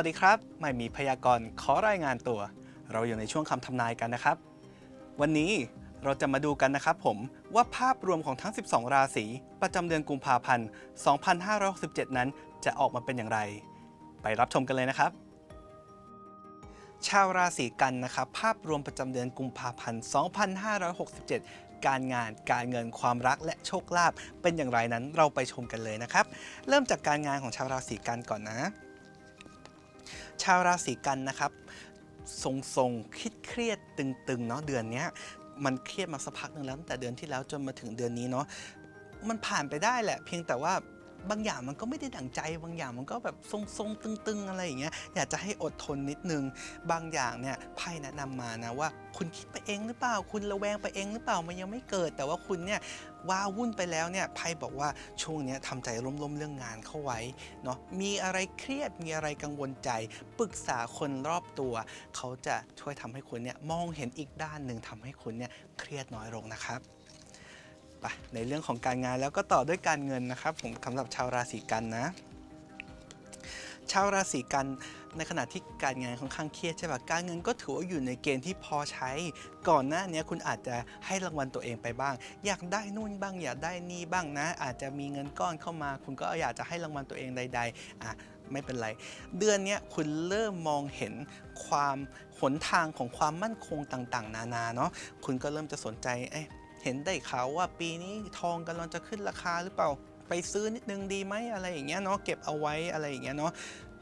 วัสดีครับไม่มีพยากรณ์ขอรายงานตัว เราอยู่ในช่วงคำทำนายกันนะครับ วันนี้เราจะมาดูกันนะครับผมว่าภาพรวมของทั้ง 12 ราศีประจำเดือนกุมภาพันธ์ 2567 นั้นจะออกมาเป็นอย่างไร ไปรับชมกันเลยนะครับ ชาวราศีกันนะครับภาพรวมประจำเดือนกุมภาพันธ์ 2567 การงานการเงินความรักและโชคลาภเป็นอย่างไรนั้นเราไปชมกันเลยนะครับ เริ่มจากการงานของชาวราศีกันก่อนนะ ชาวราศีกันนะครับทรงๆคิดเครียดตึงๆเนาะเดือนนี้มันเครียดมาสักพักหนึ่งแล้วตั้งแต่เดือนที่แล้วจนมาถึงเดือนนี้เนาะมันผ่านไปได้แหละ เพียงแต่ว่า บางอย่างมันก็ไม่ได้ดั่งใจ บางอย่างมันก็แบบทรงๆตึง ๆ อะไรอย่างเงี้ยอยากจะให้อดทนนิดนึง บางอย่างเนี่ยไพ่แนะนำมานะว่า คุณคิดไปเองหรือเปล่า คุณระแวงไปเองหรือเปล่ามันยังไม่เกิด แต่ว่าคุณเนี่ยว้าวุ่นไปแล้วเนี่ยไพ่บอกว่าช่วงนี้ทำใจร่มๆเรื่องงานเข้าไว้เนาะมีอะไรเครียดมีอะไรกังวลใจปรึกษาคนรอบตัว เขาจะช่วยทำให้คุณเนี่ยมองเห็นอีกด้านหนึ่งทำให้คุณเนี่ยเครียดน้อยลงนะครับ ไปในเรื่องของการงานแล้วก็ต่อด้วยการเงินนะครับ ผมสำหรับชาวราศีกันนะ ชาวราศีกันในขณะที่การงานค่อนข้างเครียดใช่ปะการเงินก็ถือว่าอยู่ในเกณฑ์ที่พอใช้ ก่อนหน้านี้คุณอาจจะให้รางวัลตัวเองไปบ้าง อยากได้นู่นบ้าง อยากได้นี่บ้างนะ อาจจะมีเงินก้อนเข้ามา คุณก็อยากจะให้รางวัลตัวเองใด ๆ อะไม่เป็นไร เดือนนี้คุณเริ่มมองเห็นความหนทางของความมั่นคงต่างๆ นานาเนาะคุณก็เริ่มจะสนใจเอ๊ะ เห็นได้ข่าวว่าปีนี้ทองกำลังจะขึ้นราคาหรือเปล่า ไปซื้อนิดนึงดีไหมอะไรอย่างเงี้ยเนาะเก็บเอาไว้อะไรอย่างเงี้ยเนาะ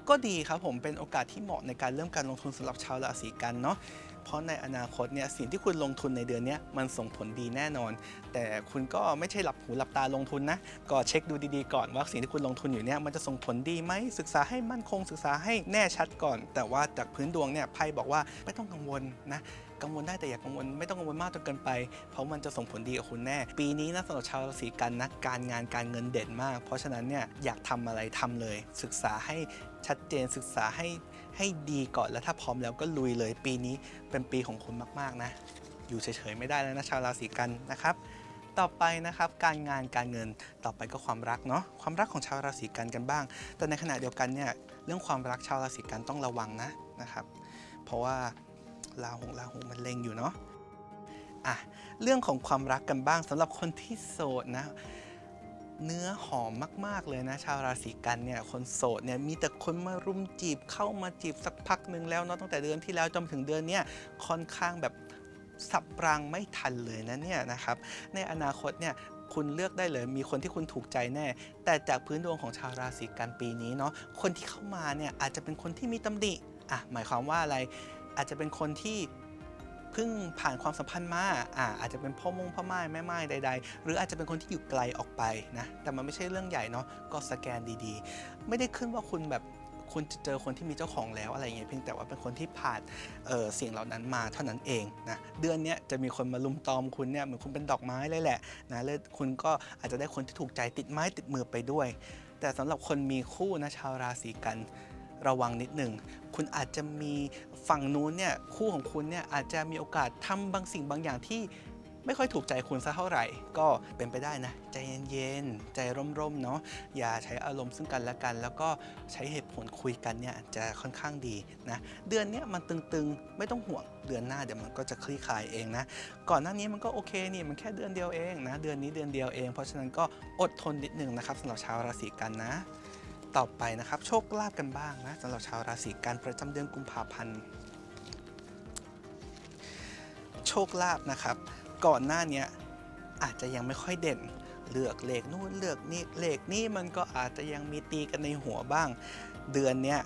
ก็ดีครับผมเป็นโอกาสที่เหมาะในการเริ่มการลงทุนสำหรับชาวราศีกันเนาะเพราะในอนาคตเนี่ยสิ่งที่คุณลงทุนในเดือนนี้มันส่งผลดีแน่นอน แต่คุณก็ไม่ใช่หลับหูหลับตาลงทุนนะก็เช็คดูดีๆก่อนว่าสิ่งที่คุณลงทุนอยู่เนี่ยมันจะส่งผลดีไหมศึกษาให้มั่นคงศึกษาให้แน่ชัดก่อน แต่ว่าจากพื้นดวงเนี่ยไพ่บอกว่าไม่ต้องกังวลนะ กังวลได้แต่อย่ากังวลไม่ต้องกังวลมากจนเกินไป เพราะมันจะส่งผลดีกับคุณแน่ ปีนี้นะสำหรับชาวราศีกันนะการงานการเงินเด่นมาก เพราะฉะนั้นเนี่ยอยากทำอะไรทำเลย ศึกษาให้ชัดเจนศึกษาให้ให้ดีก่อนแล้วถ้าพร้อมแล้วก็ลุยเลย ปีนี้เป็นปีของคุณมากๆนะ อยู่เฉยๆไม่ได้แล้วนะชาวราศีกันนะครับต่อไปนะครับการงานการเงินต่อไปก็ความรักเนาะความรักของชาวราศีกันกันบ้าง แต่ในขณะเดียวกันเนี่ยเรื่องความรักชาวราศีกันต้องระวังนะนะครับ เพราะว่า ลาหงลาหูมันเล็งอยู่เนาะอะเรื่องของความรักกันบ้างสำหรับคนที่โสดนะ เนื้อหอมมาก ๆ เลยนะ ชาวราศีกันเนี่ยคนโสดเนี่ยมีแต่คนมารุมจีบเข้ามาจีบสักพักหนึ่งแล้วเนาะตั้งแต่เดือนที่แล้วจนถึงเดือนเนี้ยค่อนข้างแบบสับรางไม่ทันเลยนะเนี่ยนะครับในอนาคตเนี่ยคุณเลือกได้เลยมีคนที่คุณถูกใจแน่ แต่จากพื้นดวงของชาวราศีกันปีนี้เนาะคนที่เข้ามาเนี่ยอาจจะเป็นคนที่มีตำหนิอะหมายความว่าอะไร อาจจะเป็นคนที่เพิ่งผ่านความสัมพันธ์มาอ่าอาจจะเป็นพ่อมงพ่อไม้แม่ไม้ใด ๆ หรืออาจจะเป็นคนที่อยู่ไกลออกไปนะแต่มันไม่ใช่เรื่องใหญ่เนาะก็สแกนดีๆ ไม่ได้ขึ้นว่าคุณแบบคุณจะเจอคนที่มีเจ้าของแล้วอะไรอย่างเงี้ยเพียงแต่ว่าเป็นคนที่ผ่านเอ่อสิ่งเหล่านั้นมาเท่านั้นเองนะเดือนนี้จะมีคนมาลุมตอมคุณเนี่ยเหมือนคุณเป็นดอกไม้เลยแหละนะแล้วคุณก็อาจจะได้คนที่ถูกใจติดไม้ติดมือไปด้วย แต่สำหรับคนมีคู่นะชาวราศีกัน ระวังนิดหนึ่ง คุณอาจจะมีฝั่งนู้นเนี่ยคู่ของคุณเนี่ยอาจจะมีโอกาสทำบางสิ่งบางอย่างที่ไม่ค่อยถูกใจคุณสักเท่าไหร่ ก็เป็นไปได้นะ ใจเย็นๆ ใจร่มๆ เนาะอย่าใช้อารมณ์ซึ่งกันและกัน แล้วก็ใช้เหตุผลคุยกันเนี่ยจะค่อนข้างดีนะ เดือนนี้มันตึงๆ ไม่ต้องห่วง เดือนหน้าเดี๋ยวมันก็จะคลี่คลายเองนะ ก่อนหน้านี้มันก็โอเคนี่มันแค่เดือนเดียวเองนะ เดือนนี้เดือนเดียวเอง เพราะฉะนั้นก็อดทนนิดหนึงนะครับสำหรับชาวราศีกันนะ ต่อไปนะครับ โชคลาภกันบ้างนะสำหรับชาวราศีกันประจำเดือนกุมภาพันธ์โชคลาภนะครับ ก่อนหน้านี้อาจจะยังไม่ค่อยเด่น เลือกเลขนู่นเลือกนี่เลขนี่มันก็อาจจะยังมีตีกันในหัวบ้าง เดือนเนี้ย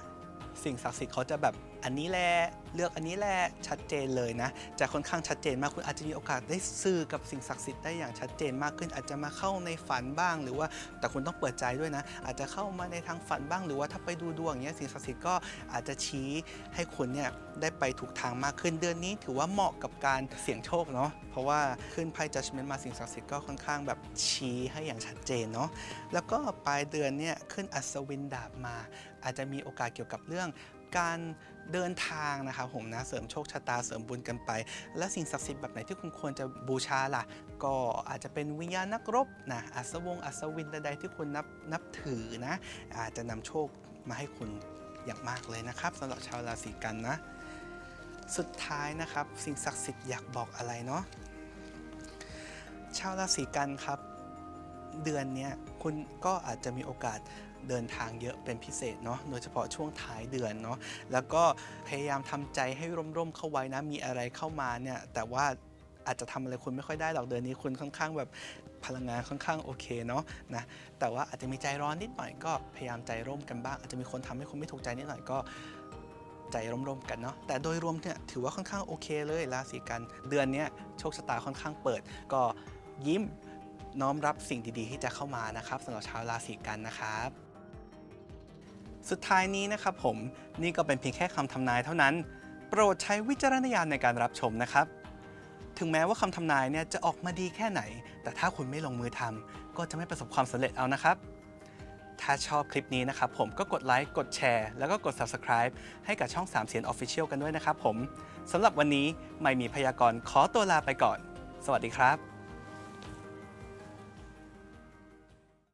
สิ่งศักดิ์สิทธิ์เขาจะแบบ อันนี้แหละเลือกอันนี้แหละชัดเจนเลยนะ จะค่อนข้างชัดเจนมากคุณอาจจะมีโอกาสได้สื่อกับสิ่งศักดิ์สิทธิ์ได้อย่างชัดเจนมากขึ้น อาจจะมาเข้าในฝันบ้าง หรือว่าแต่คุณต้องเปิดใจด้วยนะ อาจจะเข้ามาในทางฝันบ้าง หรือว่าถ้าไปดูดวงอย่างเงี้ยสิ่งศักดิ์สิทธิ์ก็อาจจะชี้ให้คุณเนี่ยได้ไปถูกทางมากขึ้นเดือนนี้ ถือว่าเหมาะกับการเสี่ยงโชคเนาะเพราะว่าขึ้นไพ่ judgment มาสิ่งศักดิ์สิทธิ์ก็ค่อนข้างแบบชี้ให้อย่างชัดเจนเนาะแล้วก็ปลายเดือนเนี่ยขึ้นอัศวินดาบมา อาจจะมีโอกาสเกี่ยวกับเรื่องการ เดินทางนะครับผมนะเสริมโชคชะตาเสริมบุญกันไป และสิ่งศักดิ์สิทธิ์แบบไหนที่คุณควรจะบูชาล่ะ ก็อาจจะเป็นวิญญาณนักรบนะอัศวงอัศวินใดๆที่คุณนับนับถือนะ อาจจะนำโชคมาให้คุณอย่างมากเลยนะครับสำหรับชาวราศีกันนะ สุดท้ายนะครับ สิ่งศักดิ์สิทธิ์อยากบอกอะไรเนาะชาวราศีกันครับ เดือนนี้คุณก็อาจจะมีโอกาสเดินทางเยอะเป็นพิเศษเนาะโดยเฉพาะช่วงท้ายเดือนเนาะแล้วก็พยายามทำใจให้ร่มๆเข้าไว้นะมีอะไรเข้ามาเนี่ยแต่ว่าอาจจะทำอะไรคุณไม่ค่อยได้หรอกเดือนนี้คุณค่อนข้างแบบพลังงานค่อนข้างโอเคเนาะนะแต่ว่าอาจจะมีใจร้อนนิดหน่อยก็พยายามใจร่มกันบ้าง อาจจะมีคนทำให้คุณไม่ถูกใจนิดหน่อยก็ใจร่มๆกันเนาะแต่โดยรวมเนี่ยถือว่าค่อนข้างโอเคเลยราศีกันเดือนนี้โชคชะตาค่อนข้างเปิดก็ยิ้ม น้อมรับสิ่งดีๆ ที่จะเข้ามานะครับสำหรับชาวราศีกันนะครับ สุดท้ายนี้นะครับผมนี่ก็เป็นเพียงแค่คำทำนายเท่านั้น โปรดใช้วิจารณญาณในการรับชมนะครับ ถึงแม้ว่าคำทำนายเนี่ยจะออกมาดีแค่ไหน แต่ถ้าคุณไม่ลงมือทำก็จะไม่ประสบความสำเร็จเอานะครับถ้าชอบคลิปนี้นะครับผมก็กดไลค์ กดแชร์ แล้วก็กด Subscribe ให้กับช่อง 3 เสียน Official กันด้วยนะครับผมสำหรับวันนี้ไม่มีพยากรณ์ขอตัวลาไปก่อน สวัสดีครับ